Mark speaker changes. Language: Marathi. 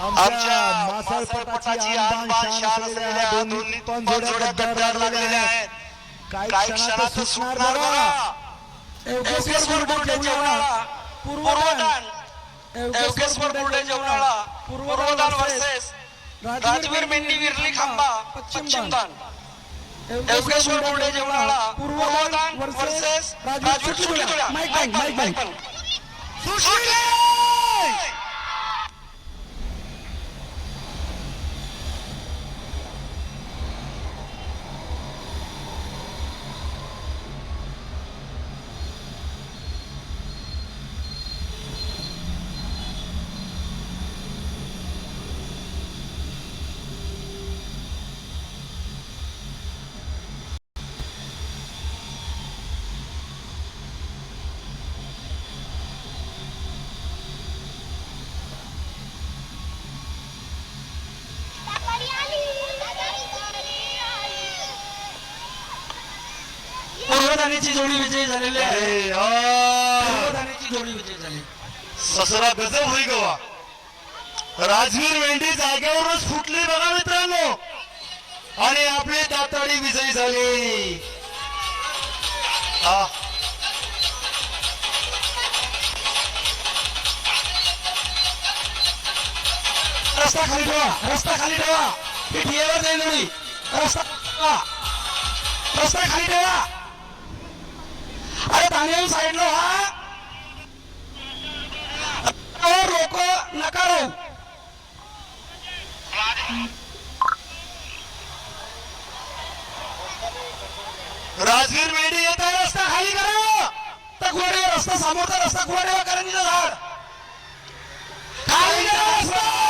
Speaker 1: आमच्या मासळपटाची आणबाण शान असलेल्या दोन्ही पण जोड्या गद्दार लागलेल्या आहेत. काही क्षणात सुटणार बघा. योगेश्वर बुर्डे जेवणाळा पूर्वदान पूर्वदान वर्सेस राजवीर मेंढी विरली खांबा. पश्चिम दान. योगेश्वर बुर्डे जेवणाळा पूर्वदान वर्सेस राजवीर सुटली माईक माईक माईक माईक
Speaker 2: पूर्वदानीची जोडी विजयी झालेली आहे.
Speaker 1: अरे
Speaker 2: जोडी विजयी झाली.
Speaker 1: ससरा गजब होई गवा. राजवीर मेंढी जागेवरच फुटली बघा मित्रांनो. आणि आपली दाताडी विजयी झाली. हा.
Speaker 2: रस्ता खाली ठेवा रस्ता खाली ठेवा. ठियेवर जाईल रस्ता. रस्ता खाली ठेवा. अरे तानेवी साईडला व्हा लोक नका राहू.
Speaker 1: राजगीर मेढी येत आहे
Speaker 2: रस्ता खाली करा. तर घोडे रस्ता समोरचा रस्ता घोडे करंजीचं झाड. खाली करा रस्ता.